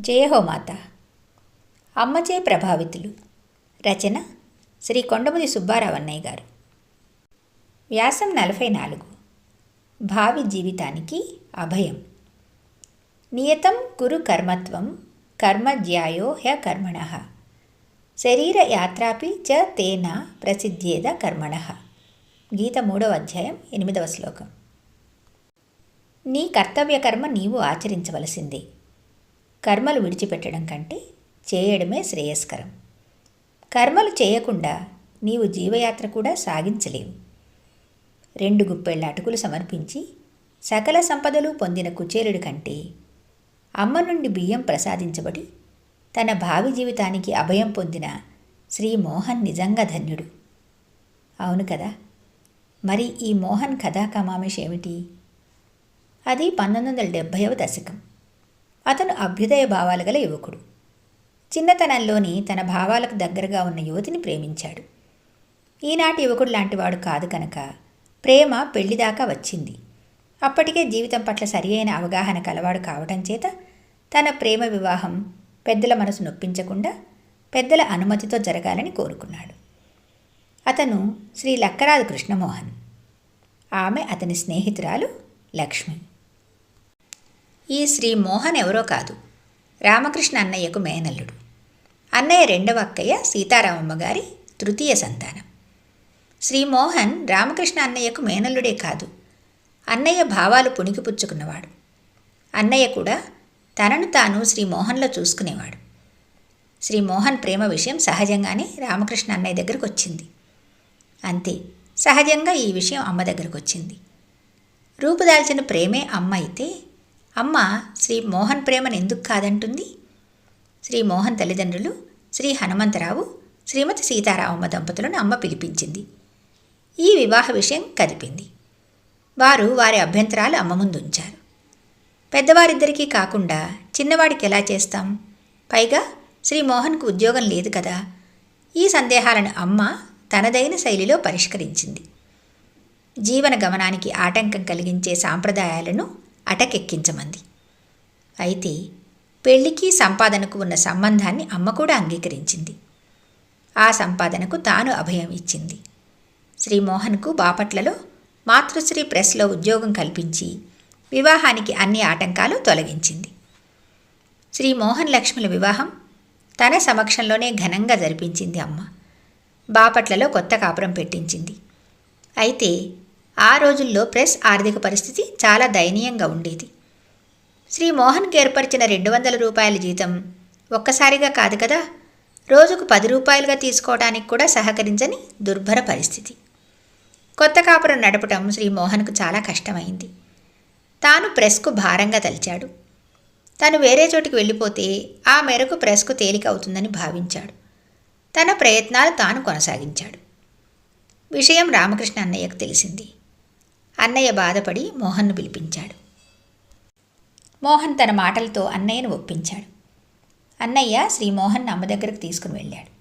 జయహోమాత అమ్మచే ప్రభావితులు. రచన శ్రీ కొండముది సుబ్బారావు అన్నయ్య గారు. వ్యాసం నలభై నాలుగు. భావి జీవితానికి అభయం. నియతం కురు కర్మత్వం కర్మజ్యాయో హ్య కర్మణ. శరీర యాత్రాపి చ తేన ప్రసిద్ధేద కర్మణ. గీత మూడవ అధ్యాయం ఎనిమిదవ శ్లోకం. నీ కర్తవ్య కర్మ నీవు ఆచరించవలసిందే. కర్మలు విడిచిపెట్టడం కంటే చేయడమే శ్రేయస్కరం. కర్మలు చేయకుండా నీవు జీవయాత్ర కూడా సాగించలేవు. రెండు గుప్పెళ్ళ అటుకులు సమర్పించి సకల సంపదలు పొందిన కుచేరుడి కంటే అమ్మ నుండి బియ్యం ప్రసాదించబడి తన భావి జీవితానికి అభయం పొందిన శ్రీ మోహన్ నిజంగా ధన్యుడు. అవును కదా? మరి ఈ మోహన్ కథా కమామేష్ ఏమిటి? అది పంతొమ్మిది వందల డెబ్భైవ దశకం. అతను అభ్యుదయ భావాలు గల యువకుడు. చిన్నతనంలోని తన భావాలకు దగ్గరగా ఉన్న యువతిని ప్రేమించాడు. ఈనాటి యువకుడు లాంటివాడు కాదు కనుక ప్రేమ పెళ్ళిదాకా వచ్చింది. అప్పటికే జీవితం పట్ల సరి అయిన అవగాహన కలవాడు కావటం చేత తన ప్రేమ వివాహం పెద్దల మనసు నొప్పించకుండా పెద్దల అనుమతితో జరగాలని కోరుకున్నాడు. అతను శ్రీ లక్కరాజు కృష్ణమోహన్. ఆమె అతని స్నేహితురాలు లక్ష్మి. ఈ శ్రీ మోహన్ ఎవరో కాదు. రామకృష్ణ అన్నయ్యకు మేనల్లుడు. అన్నయ్య రెండవ అక్కయ్య సీతారామమ్మ గారి తృతీయ సంతానం. శ్రీ మోహన్ రామకృష్ణ అన్నయ్యకు మేనల్లుడే కాదు. అన్నయ్య భావాలు పుణికిపుచ్చుకున్నవాడు. అన్నయ్య కూడా తనను తాను శ్రీ మోహన్లో చూసుకునేవాడు. శ్రీ మోహన్ ప్రేమ విషయం సహజంగానే రామకృష్ణ అన్నయ్య దగ్గరకు వచ్చింది. అంతే సహజంగా ఈ విషయం అమ్మ దగ్గరకు వచ్చింది. రూపుదాల్చిన ప్రేమే అమ్మ అయితే అమ్మ శ్రీ మోహన్ ప్రేమను ఎందుకు కాదంటుంది? శ్రీ మోహన్ తల్లిదండ్రులు శ్రీ హనుమంతరావు శ్రీమతి సీతారామమ్మ దంపతులను అమ్మ పిలిపించింది. ఈ వివాహ విషయం కదిపింది. వారు వారి అభ్యంతరాలు అమ్మ ముందు ఉంచారు పెద్దవారిద్దరికీ కాకుండా చిన్నవాడికి ఎలా చేస్తాం? పైగా శ్రీ మోహన్కు ఉద్యోగం లేదు కదా. ఈ సందేహాలను అమ్మ తనదైన శైలిలో పరిష్కరించింది. జీవన గమనానికి ఆటంకం కలిగించే సాంప్రదాయాలను అటకెక్కించమంది. అయితే పెళ్ళికి సంపాదనకు ఉన్న సంబంధాన్ని అమ్మ కూడా అంగీకరించింది. ఆ సంపాదనకు తాను అభయం ఇచ్చింది. శ్రీమోహన్కు బాపట్లలో మాతృశ్రీ ప్రెస్లో ఉద్యోగం కల్పించి వివాహానికి అన్ని ఆటంకాలు తొలగించింది. శ్రీమోహన్ లక్ష్ముల వివాహం తన సమక్షంలోనే ఘనంగా జరిపించింది అమ్మ. బాపట్లలో కొత్త కాపురం పెట్టించింది. అయితే ఆ రోజుల్లో ప్రెస్ ఆర్థిక పరిస్థితి చాలా దయనీయంగా ఉండేది. శ్రీ మోహన్కి ఏర్పరిచిన రెండు వందల రూపాయల జీతం ఒక్కసారిగా కాదు కదా? రోజుకు పది రూపాయలుగా తీసుకోవడానికి కూడా సహకరించని దుర్భర పరిస్థితి. కొత్త కాపురం నడపటం శ్రీ మోహన్కు చాలా కష్టమైంది. తాను ప్రెస్కు భారంగా తలిచాడు. తను వేరే చోటికి వెళ్ళిపోతే ఆ మేరకు ప్రెస్కు తేలిక అవుతుందని భావించాడు. తన ప్రయత్నాలు తాను కొనసాగించాడు. విషయం రామకృష్ణ అన్నయ్యకు తెలిసింది. అన్నయ్య బాధపడి మోహన్ను పిలిపించాడు. మోహన్ తన మాటలతో అన్నయ్యను ఒప్పించాడు. అన్నయ్య శ్రీ మోహన్ అమ్మ దగ్గరకు తీసుకుని వెళ్ళాడు.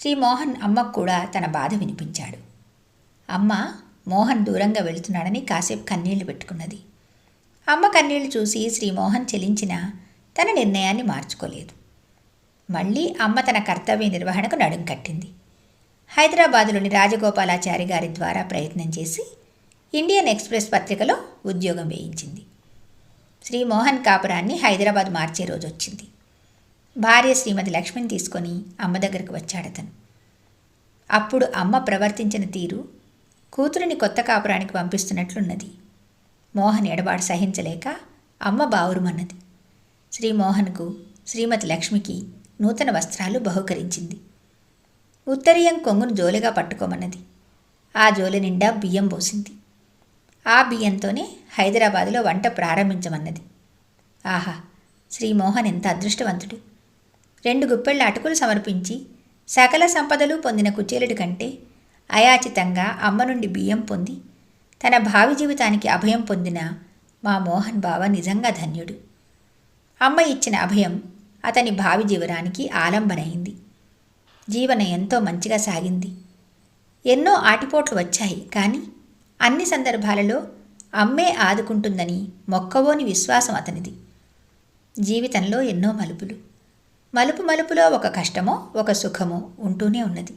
శ్రీ మోహన్ అమ్మకు కూడా తన బాధ వినిపించాడు. అమ్మ మోహన్ దూరంగా వెళుతున్నాడని కాసేపు కన్నీళ్ళు పెట్టుకున్నది. అమ్మ కన్నీళ్ళు చూసి శ్రీ మోహన్ చెలించిన తన నిర్ణయాన్ని మార్చుకోలేదు. మళ్ళీ అమ్మ తన కర్తవ్య నిర్వహణకు నడుం కట్టింది. హైదరాబాదులోని రాజగోపాలాచారి గారి ద్వారా ప్రయత్నం చేసి ఇండియన్ ఎక్స్ప్రెస్ పత్రికలో ఉద్యోగం వేయించింది. శ్రీ మోహన్ కాపురాన్ని హైదరాబాద్ మార్చే రోజు వచ్చింది. భార్య శ్రీమతి లక్ష్మిని తీసుకొని అమ్మ దగ్గరకు వచ్చాడతను అప్పుడు అమ్మ ప్రవర్తించిన తీరు కూతురిని కొత్త కాపురానికి పంపిస్తున్నట్లున్నది. మోహన్ ఎడబాటు సహించలేక అమ్మ బావురుమన్నది. శ్రీ మోహన్కు శ్రీమతి లక్ష్మికి నూతన వస్త్రాలు బహుకరించింది. ఉత్తరీయం కొంగును జోలిగా పట్టుకోమన్నది. ఆ జోలి నిండా బియ్యం పోసింది. ఆ బియ్యంతోనే హైదరాబాదులో వంట ప్రారంభించమన్నది. ఆహా శ్రీ మోహన్ ఎంత అదృష్టవంతుడు. రెండు గుప్పెళ్ళ అటుకులు సమర్పించి సకల సంపదలు పొందిన కుచేలుడి కంటే అయాచితంగా అమ్మ నుండి బియ్యం పొంది తన భావి జీవితానికి అభయం పొందిన మా మోహన్ బావ నిజంగా ధన్యుడు. అమ్మ ఇచ్చిన అభయం అతని భావి జీవనానికి ఆలంబనైంది. జీవనం ఎంతో మంచిగా సాగింది. ఎన్నో ఆటిపోట్లు వచ్చాయి కానీ అన్ని సందర్భాలలో అమ్మే ఆదుకుంటుందని మొక్కవోని విశ్వాసం అతనిది. జీవితంలో ఎన్నో మలుపులు. మలుపు మలుపులో ఒక కష్టమో ఒక సుఖమో ఉంటూనే ఉన్నది.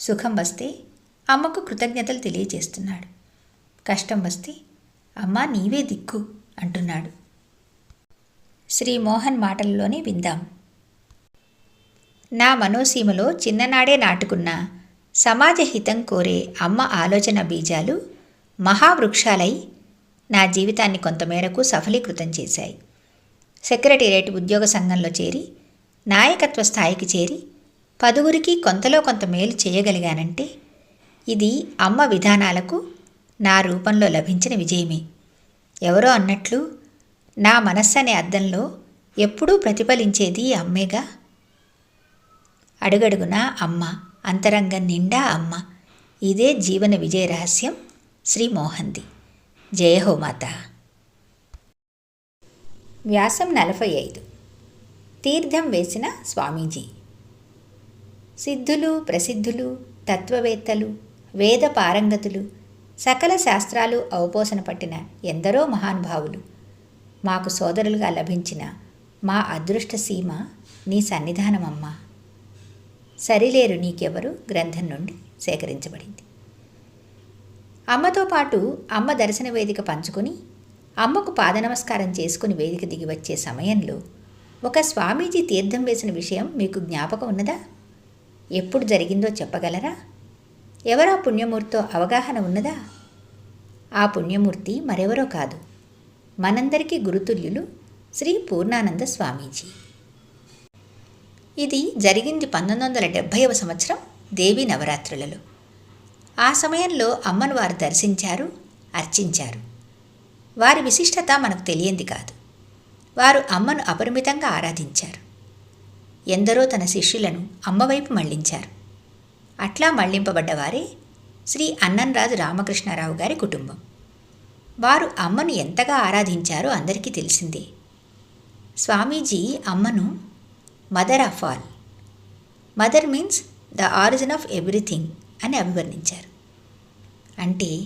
సుఖం వస్తే అమ్మకు కృతజ్ఞతలు తెలియజేస్తున్నాడు. కష్టం వస్తే అమ్మా నీవే దిక్కు అంటున్నాడు. శ్రీ మోహన్ మాటల్లోనే విందాం. నా మనోసీమలో చిన్ననాడే నాటుకున్న సమాజ హితం కోరే అమ్మ ఆలోచన బీజాలు మహావృక్షాలై నా జీవితాన్ని కొంతమేరకు సఫలీకృతం చేశాయి. సెక్రటేరియట్ ఉద్యోగ సంఘంలో చేరి నాయకత్వ స్థాయికి చేరి పదుగురికి కొంతలో కొంత మేలు చేయగలిగానంటే ఇది అమ్మ విధానాలకు నా రూపంలో లభించిన విజయమే. ఎవరో అన్నట్లు నా మనస్సు అనే అద్దంలో ఎప్పుడూ ప్రతిఫలించేది అమ్మేగా? అడుగడుగునా అమ్మ అంతరంగం నిండా అమ్మ. ఇదే జీవన విజయ రహస్యం శ్రీ మోహంది జయ హో మాత. వ్యాసం నలభై ఐదు తీర్థం వేసిన స్వామీజీ. సిద్ధులు ప్రసిద్ధులు తత్వవేత్తలు వేద పారంగతులు సకల శాస్త్రాలు అవపోసన పట్టిన ఎందరో మహానుభావులు మాకు సోదరులుగా లభించిన మా అదృష్ట సీమ నీ సన్నిధానమమ్మా. సరిలేరు నీకెవరు? గ్రంథం నుండి సేకరించబడింది. అమ్మతో పాటు అమ్మ దర్శన వేదిక పంచుకొని అమ్మకు పాదనమస్కారం చేసుకుని వేదిక దిగి వచ్చే సమయంలో ఒక స్వామీజీ తీర్థం వేసిన విషయం మీకు జ్ఞాపకం ఉన్నదా? ఎప్పుడు జరిగిందో చెప్పగలరా? ఎవరా పుణ్యమూర్తితో అవగాహన ఉన్నదా? ఆ పుణ్యమూర్తి మరెవరో కాదు. మనందరికీ గురుతుల్యులు శ్రీ పూర్ణానంద స్వామీజీ. ఇది జరిగింది పంతొమ్మిది వందల డెబ్భైవ సంవత్సరం దేవీ నవరాత్రులలో. ఆ సమయంలో అమ్మను వారు దర్శించారు అర్చించారు. వారి విశిష్టత మనకు తెలియంది కాదు. వారు అమ్మను అపరిమితంగా ఆరాధించారు. ఎందరో తన శిష్యులను అమ్మవైపు మళ్ళించారు. అట్లా మళ్ళింపబడ్డవారే శ్రీ అన్నంరాజు రామకృష్ణారావు గారి కుటుంబం. వారు అమ్మను ఎంతగా ఆరాధించారో అందరికీ తెలిసిందే. స్వామీజీ అమ్మను mother of all mother means the origin of everything అని అభివర్ణించారు. అంటే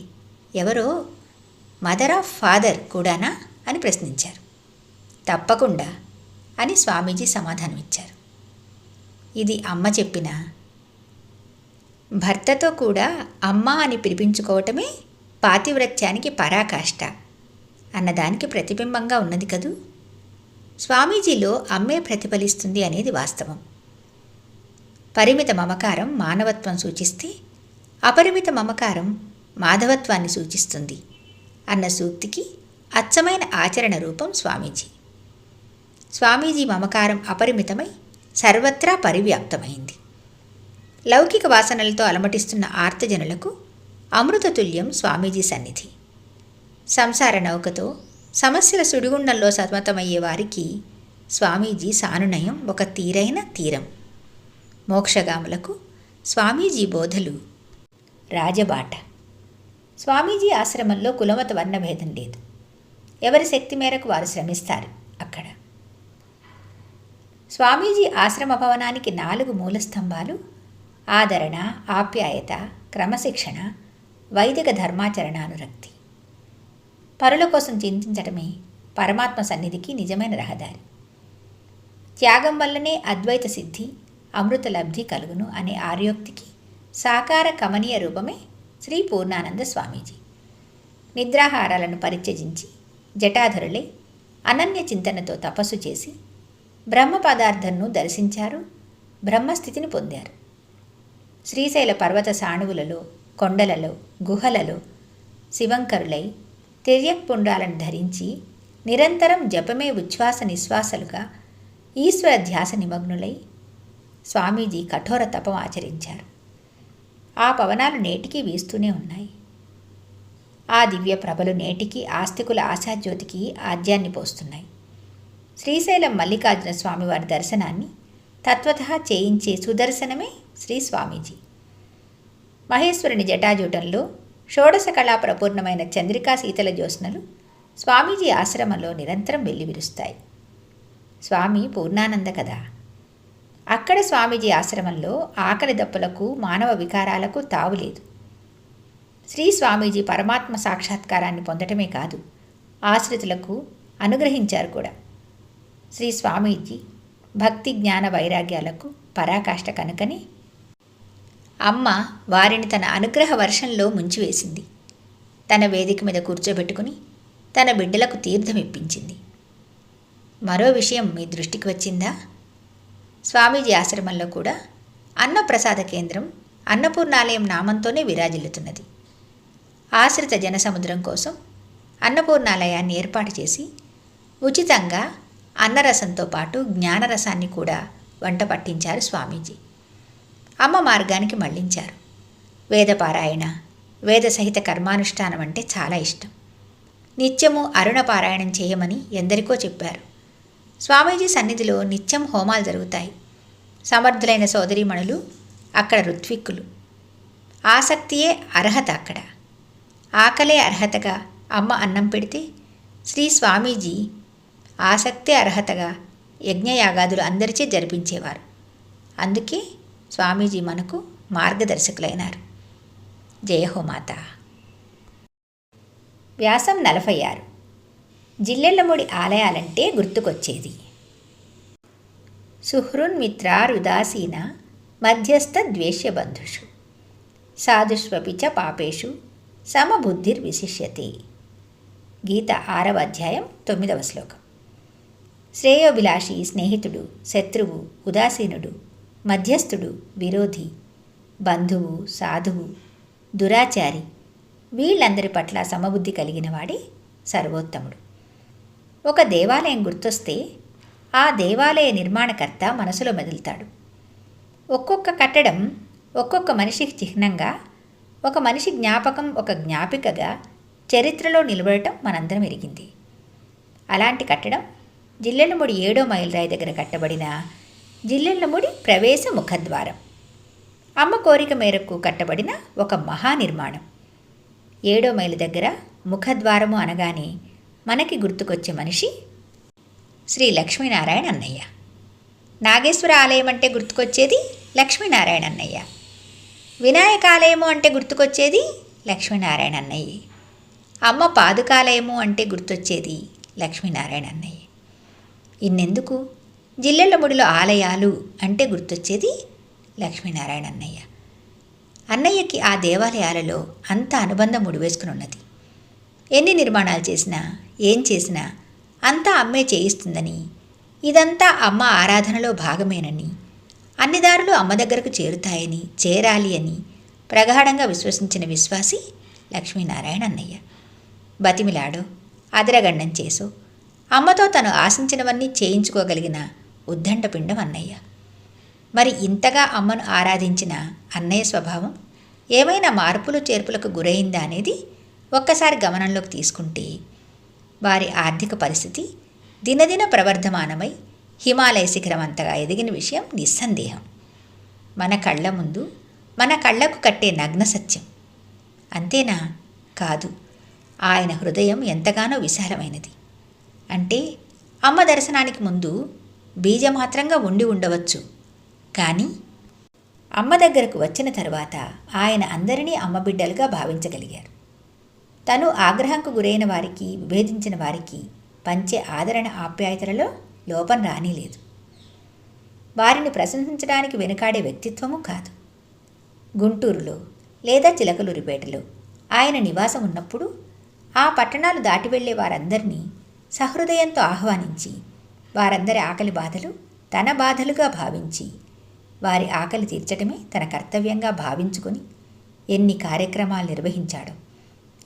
ఎవరో మదర్ ఆఫ్ ఫాదర్ కూడానా అని ప్రశ్నించారు. తప్పకుండా అని స్వామీజీ సమాధానం ఇచ్చారు ఇది అమ్మ చెప్పిన భర్తతో కూడా అమ్మ అని పిలిపించుకోవటమే పాతివ్రత్యానికి పరాకాష్ట అన్నదానికి ప్రతిబింబంగా ఉన్నది కదూ? స్వామీజీలో అమ్మే ప్రతిఫలిస్తుంది అనేది వాస్తవం. పరిమిత మమకారం మానవత్వం సూచిస్తే అపరిమిత మమకారం మాధవత్వాన్ని సూచిస్తుంది అన్న సూక్తికి అచ్చమైన ఆచరణ రూపం స్వామీజీ. స్వామీజీ మమకారం అపరిమితమై సర్వత్రా పరివ్యాప్తమైంది. లౌకిక వాసనలతో అలమటిస్తున్న ఆర్తజనులకు అమృతతుల్యం స్వామీజీ సన్నిధి. సంసార నౌకతో సమస్యల సుడిగుండంలో సతమతమయ్యే వారికి స్వామీజీ సానునయం ఒక తీరైన తీరం. మోక్షగాములకు స్వామీజీ బోధలు రాజబాట. స్వామీజీ ఆశ్రమంలో కులమత వర్ణభేదం లేదు. ఎవరి శక్తి మేరకు వారు శ్రమిస్తారు అక్కడ. స్వామీజీ ఆశ్రమ భవనానికి నాలుగు మూలస్తంభాలు ఆదరణ ఆప్యాయత క్రమశిక్షణ వైదిక ధర్మాచరణానురక్తి. పరుల కోసం చింతించటమే పరమాత్మ సన్నిధికి నిజమైన రహదారి. త్యాగం వల్లనే అద్వైత సిద్ధి అమృత లబ్ధి కలుగును అనే ఆర్యోక్తికి సాకార కమనీయ రూపమే శ్రీ పూర్ణానంద స్వామీజీ. నిద్రాహారాలను పరిత్యజించి జటాధరులై అనన్య చింతనతో తపస్సు చేసి బ్రహ్మ పదార్థంను దర్శించారు బ్రహ్మస్థితిని పొందారు. శ్రీశైల పర్వత సాణువులలో కొండలలో గుహలలో శివంకరులై తిర్యక్పుండాలను ధరించి నిరంతరం జపమే ఉచ్ఛ్వాస నిశ్వాసలుగా ఈశ్వర ధ్యాస నిమగ్నులై స్వామీజీ కఠోర తపం ఆచరించారు. ఆ పవనాలు నేటికీ వీస్తూనే ఉన్నాయి. ఆ దివ్య ప్రభలు నేటికి ఆస్తికుల ఆశాజ్యోతికి ఆద్యాన్ని పోస్తున్నాయి. శ్రీశైలం మల్లికార్జున స్వామివారి దర్శనాన్ని తత్వత చేయించే సుదర్శనమే శ్రీ స్వామీజీ. మహేశ్వరుని జటాజూటంలో షోడశ కళా ప్రపూర్ణమైన చంద్రికా శీతల జ్యోత్స్నలు స్వామీజీ ఆశ్రమంలో నిరంతరం వెల్లివిరుస్తాయి. స్వామి పూర్ణానంద కదా అక్కడ స్వామీజీ ఆశ్రమంలో ఆకలి దప్పులకు మానవ వికారాలకు తావులేదు శ్రీ స్వామీజీ పరమాత్మ సాక్షాత్కారాన్ని పొందటమే కాదు ఆశ్రితులకు అనుగ్రహించారు కూడా. శ్రీ స్వామీజీ భక్తి జ్ఞాన వైరాగ్యాలకు పరాకాష్ట కనుకని అమ్మ వారిని తన అనుగ్రహ వర్షంలో ముంచివేసింది. తన వేదిక మీద కూర్చోబెట్టుకుని తన బిడ్డలకు తీర్థం ఇప్పించింది. మరో విషయం మీ దృష్టికి వచ్చిందా? స్వామీజీ ఆశ్రమంలో కూడా అన్నప్రసాద కేంద్రం అన్నపూర్ణాలయం నామంతోనే విరాజిల్లుతున్నది. ఆశ్రిత జనసముద్రం కోసం అన్నపూర్ణాలయాన్ని ఏర్పాటు చేసి ఉచితంగా అన్నరసంతో పాటు జ్ఞానరసాన్ని కూడా వంట పట్టించారు స్వామీజీ. అమ్మ మార్గానికి మళ్ళించారు వేదపారాయణ వేద సహిత కర్మానుష్ఠానం అంటే చాలా ఇష్టం. నిత్యము అరుణ పారాయణం చేయమని ఎందరికో చెప్పారు. స్వామీజీ సన్నిధిలో నిత్యం హోమాలు జరుగుతాయి. సమర్థులైన సోదరీమణులు అక్కడ ఋత్విక్కులు. ఆసక్తియే అర్హత అక్కడ. ఆకలే అర్హతగా అమ్మ అన్నం పెడితే శ్రీ స్వామీజీ ఆసక్తే అర్హతగా యజ్ఞయాగాదులు అందరిచే జరిపించేవారు. అందుకే స్వామీజీ మనకు మార్గదర్శకులైనారు. జయహోమాత. వ్యాసం నలభై ఆరు జిల్లెళ్ళముడి ఆలయాలంటే గుర్తుకొచ్చేది. సుహృన్మిత్రారుదాసీన మధ్యస్థ ద్వేష్యబంధుషు. సాధుష్వపి చ పాపేషు సమబుద్ధిర్విశిష్యతే గీత ఆరవ అధ్యాయం తొమ్మిదవ శ్లోకం. శ్రేయోభిలాషి స్నేహితుడు శత్రువు ఉదాసీనుడు మధ్యస్థుడు విరోధి బంధువు సాధువు దురాచారి వీళ్ళందరి పట్ల సమబుద్ధి కలిగినవాడే సర్వోత్తముడు. ఒక దేవాలయం గుర్తొస్తే ఆ దేవాలయ నిర్మాణకర్త మనసులో మెదులుతాడు. ఒక్కొక్క కట్టడం ఒక్కొక్క మనిషికి చిహ్నంగా ఒక మనిషి జ్ఞాపకం ఒక జ్ఞాపికగా చరిత్రలో నిలబడటం మనందరం ఎరిగింది. అలాంటి కట్టడం జిల్లెళ్ళముడి ఏడో మైలురాయి దగ్గర కట్టబడిన జిల్లెళ్ళముడి ప్రవేశ ముఖద్వారం. అమ్మ కోరిక మేరకు కట్టబడిన ఒక మహానిర్మాణం. ఏడో మైలు దగ్గర ముఖద్వారము అనగానే మనకి గుర్తుకొచ్చే మనిషి శ్రీ లక్ష్మీనారాయణ అన్నయ్య. నాగేశ్వర ఆలయం అంటే గుర్తుకొచ్చేది లక్ష్మీనారాయణ అన్నయ్య. వినాయక ఆలయము అంటే గుర్తుకొచ్చేది లక్ష్మీనారాయణ అన్నయ్య. అమ్మ పాదుకాలయము అంటే గుర్తొచ్చేది లక్ష్మీనారాయణ అన్నయ్య. ఇన్నెందుకు? జిల్లెళ్ళముడిలో ఆలయాలు అంటే గుర్తొచ్చేది లక్ష్మీనారాయణ అన్నయ్య. అన్నయ్యకి ఆ దేవాలయాలలో అంత అనుబంధం ముడివేసుకుని ఉన్నది ఎన్ని నిర్మాణాలు చేసినా ఏం చేసినా అంతా అమ్మే చేయిస్తుందని ఇదంతా అమ్మ ఆరాధనలో భాగమేనని అన్ని దారులు అమ్మ దగ్గరకు చేరుతాయని చేరాలి అని ప్రగాఢంగా విశ్వసించిన విశ్వాసి లక్ష్మీనారాయణ అన్నయ్య. బతిమిలాడో అదరగండం చేసో అమ్మతో తను ఆశించినవన్నీ చేయించుకోగలిగిన ఉద్దండపిండం అన్నయ్య. మరి ఇంతగా అమ్మను ఆరాధించిన అన్నయ్య స్వభావం ఏమైనా మార్పులు చేర్పులకు గురైందా అనేది ఒక్కసారి గమనంలోకి తీసుకుంటే వారి ఆర్థిక పరిస్థితి దినదిన ప్రవర్ధమానమై హిమాలయ శిఖరం అంతగా ఎదిగిన విషయం నిస్సందేహం. మన కళ్ళ ముందు మన కళ్ళకు కట్టే నగ్న సత్యం. అంతేనా? కాదు. ఆయన హృదయం ఎంతగానో విశాలమైనది. అంటే అమ్మ దర్శనానికి ముందు బీజమాత్రంగా ఉండి ఉండవచ్చు. కానీ అమ్మ దగ్గరకు వచ్చిన తర్వాత ఆయన అందరినీ అమ్మబిడ్డలుగా భావించగలిగారు. తను ఆగ్రహంకు గురైన వారికి విభేదించిన వారికి పంచే ఆదరణ ఆప్యాయతలలో లోపం రానిలేదు. వారిని ప్రశంసించడానికి వెనుకాడే వ్యక్తిత్వము కాదు. గుంటూరులో లేదా చిలకలూరిపేటలో ఆయన నివాసం ఉన్నప్పుడు ఆ పట్టణాలు దాటి వెళ్ళే వారందరినీ సహృదయంతో ఆహ్వానించి వారందరి ఆకలి బాధలు తన బాధలుగా భావించి వారి ఆకలి తీర్చడమే తన కర్తవ్యంగా భావించుకొని ఎన్ని కార్యక్రమాలు నిర్వహించాడో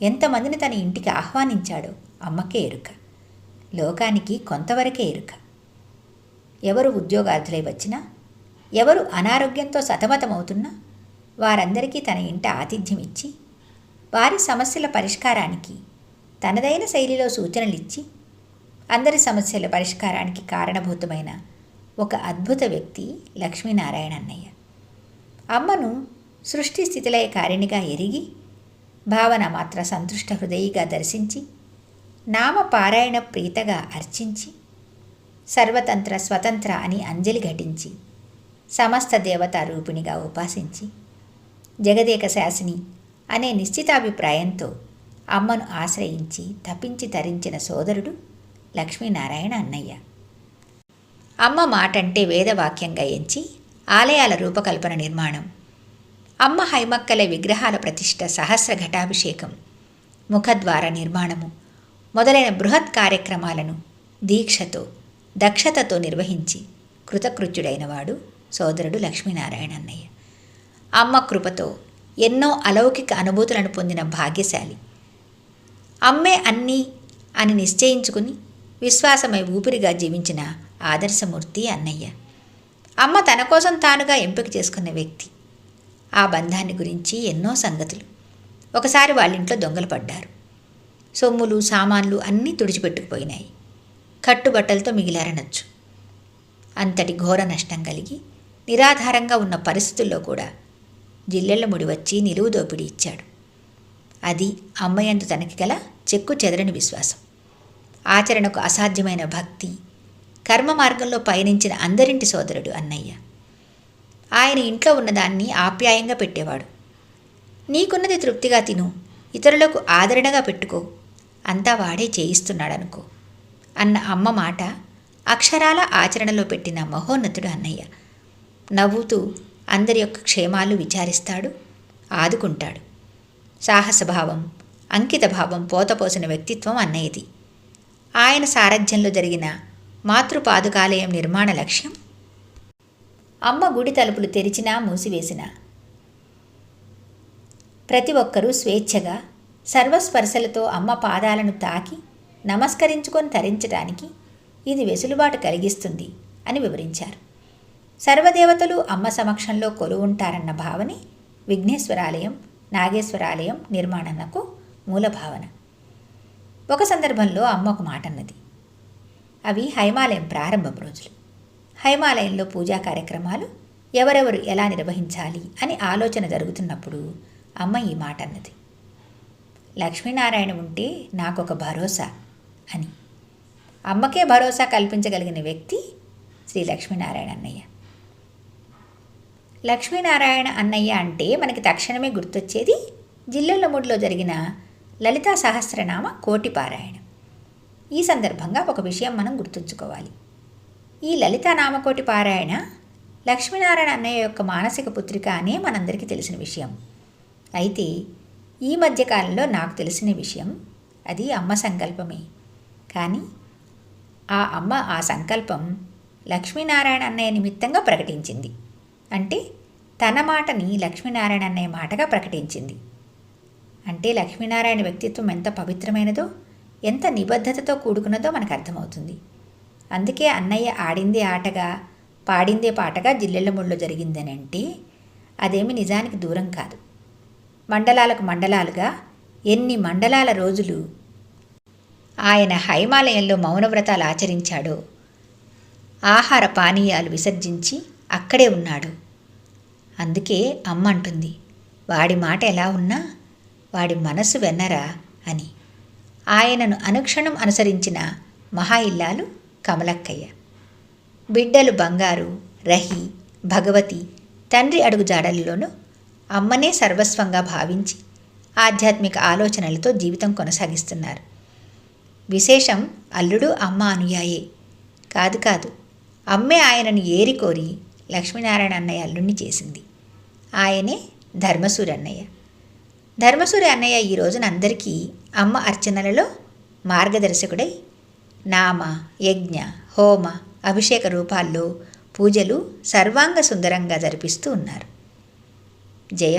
ఎంతమందిని తన ఇంటికి ఆహ్వానించాడో అమ్మకే ఎరుక. లోకానికి కొంతవరకే ఎరుక. ఎవరు ఉద్యోగార్థులై వచ్చినా ఎవరు అనారోగ్యంతో సతమతమవుతున్నా వారందరికీ తన ఇంట ఆతిథ్యం ఇచ్చి వారి సమస్యల పరిష్కారానికి తనదైన శైలిలో సూచనలిచ్చి అందరి సమస్యల పరిష్కారానికి కారణభూతమైన ఒక అద్భుత వ్యక్తి లక్ష్మీనారాయణ అన్నయ్య. అమ్మను సృష్టి స్థితిలయ కారిణిగా ఎరిగి భావన మాత్ర సంతుష్ట హృదయిగా దర్శించి నామ పారాయణ ప్రీతగా అర్చించి సర్వతంత్ర స్వతంత్ర అని అంజలి ఘటించి సమస్త దేవతా రూపిణిగా ఉపాసించి జగదేక శాసిని అనే నిశ్చితాభిప్రాయంతో అమ్మను ఆశ్రయించి తపించి తరించిన సోదరుడు లక్ష్మీనారాయణ అన్నయ్య. అమ్మ మాటంటే వేదవాక్యంగా ఎంచి ఆలయాల రూపకల్పన నిర్మాణం. అమ్మ హైమక్కల విగ్రహాల ప్రతిష్ట సహస్ర ఘటాభిషేకం. ముఖద్వార నిర్మాణము మొదలైన బృహత్ కార్యక్రమాలను దీక్షతో దక్షతతో నిర్వహించి కృతకృత్యుడైనవాడు సోదరుడు లక్ష్మీనారాయణ అన్నయ్య. అమ్మ కృపతో ఎన్నో అలౌకిక అనుభూతులను పొందిన భాగ్యశాలి. అమ్మే అన్నీ అని నిశ్చయించుకుని విశ్వాసమై ఊపిరిగా జీవించిన ఆదర్శమూర్తి అన్నయ్య. అమ్మ తన కోసం తానుగా ఎంపిక చేసుకున్న వ్యక్తి. ఆ బంధాన్ని గురించి ఎన్నో సంగతులు. ఒకసారి వాళ్ళింట్లో దొంగలు పడ్డారు. సొమ్ములు సామాన్లు అన్నీ తుడిచిపెట్టుకుపోయినాయి. కట్టుబట్టలతో మిగిలారనొచ్చు. అంతటి ఘోర నష్టం కలిగి నిరాధారంగా ఉన్న పరిస్థితుల్లో కూడా జిల్లెళ్ళ ముడి వచ్చి నిలువు దోపిడీ ఇచ్చాడు. అది అమ్మయందు తనకి గల చెక్కు చెదరని విశ్వాసం. ఆచరణకు అసాధ్యమైన భక్తి. కర్మ మార్గంలో పయనించిన అందరింటి సోదరుడు అన్నయ్య. ఆయన ఇంట్లో ఉన్నదాన్ని ఆప్యాయంగా పెట్టేవాడు. నీకున్నది తృప్తిగా తిను ఇతరులకు ఆదరణగా పెట్టుకో అంతా వాడే చేయిస్తున్నాడనుకో అన్న అమ్మ మాట అక్షరాల ఆచరణలో పెట్టిన మహోన్నతుడు అన్నయ్య. నవ్వుతూ అందరి యొక్క క్షేమాలు విచారిస్తాడు ఆదుకుంటాడు. సాహసభావం అంకితభావం పోతపోసిన వ్యక్తిత్వం అన్నయ్యది. ఆయన సారథ్యంలో జరిగిన మాతృపాదుకాలయం నిర్మాణ లక్ష్యం. అమ్మ గుడి తలుపులు తెరిచినా మూసివేసినా. ప్రతి ఒక్కరూ స్వేచ్ఛగా సర్వస్పర్శలతో అమ్మ పాదాలను తాకి నమస్కరించుకొని తరించడానికి ఇది వెసులుబాటు కలిగిస్తుంది అని వివరించారు. సర్వదేవతలు అమ్మ సమక్షంలో కొలువుంటారన్న భావనే విఘ్నేశ్వరాలయం నాగేశ్వరాలయం నిర్మాణనకు మూల భావన. ఒక సందర్భంలో అమ్మ ఒక మాట అన్నది అవి హైమాలయం ప్రారంభం రోజులు. హైమాలయంలో పూజా కార్యక్రమాలు ఎవరెవరు ఎలా నిర్వహించాలి అని ఆలోచన జరుగుతున్నప్పుడు అమ్మ ఈ మాట అన్నది లక్ష్మీనారాయణ ఉంటే నాకొక భరోసా అని. అమ్మకే భరోసా కల్పించగలిగిన వ్యక్తి శ్రీ లక్ష్మీనారాయణ అన్నయ్య. లక్ష్మీనారాయణ అన్నయ్య అంటే మనకి తక్షణమే గుర్తొచ్చేది జిల్లెళ్ళముడిలో జరిగిన లలితా సహస్రనామ కోటి పారాయణం ఈ సందర్భంగా ఒక విషయం మనం గుర్తుంచుకోవాలి. ఈ లలితా నామకోటి పారాయణ లక్ష్మీనారాయణ అన్నయ్య యొక్క మానసిక పుత్రిక అనే మనందరికీ తెలిసిన విషయం. అయితే ఈ మధ్యకాలంలో నాకు తెలిసిన విషయం అది అమ్మ సంకల్పమే. కానీ ఆ అమ్మ ఆ సంకల్పం లక్ష్మీనారాయణ అన్నయ్య నిమిత్తంగా ప్రకటించింది. అంటే తన మాటని లక్ష్మీనారాయణ అన్నయ్య మాటగా ప్రకటించింది. అంటే లక్ష్మీనారాయణ వ్యక్తిత్వం ఎంత పవిత్రమైనదో ఎంత నిబద్ధతతో కూడుకున్నదో మనకు అర్థమవుతుంది. అందుకే అన్నయ్య ఆడిందే ఆటగా పాడిందే పాటగా జిల్లెళ్ళముళ్ళు జరిగిందని అంటే అదేమి నిజానికి దూరం కాదు. మండలాలకు మండలాలుగా ఎన్ని మండలాల రోజులు ఆయన హైమాలయంలో మౌనవ్రతాలు ఆచరించాడో ఆహార పానీయాలు విసర్జించి అక్కడే ఉన్నాడు. అందుకే అమ్మ అంటుంది వాడి మాట ఎలా ఉన్నా వాడి మనసు వెన్నరా అని. ఆయనను అనుక్షణం అనుసరించిన మహా ఇల్లాలు కమలక్కయ్య. బిడ్డలు బంగారు రహి భగవతి తండ్రి అడుగు జాడలలోనూ అమ్మనే సర్వస్వంగా భావించి ఆధ్యాత్మిక ఆలోచనలతో జీవితం కొనసాగిస్తున్నారు. విశేషం అల్లుడు అమ్మ అనుయాయే. కాదు కాదు అమ్మే ఆయనను ఏరికోరి లక్ష్మీనారాయణ అన్నయ్య అల్లుణ్ణి చేసింది. ఆయనే ధర్మసూరన్నయ్య ధర్మసూరి అన్నయ్య ఈ రోజున అందరికీ అమ్మ అర్చనలలో మార్గదర్శకుడై నామ యజ్ఞ హోమ అభిషేక రూపాల్లో పూజలు సర్వాంగ సుందరంగా జరిపిస్తూ ఉన్నారు. జయ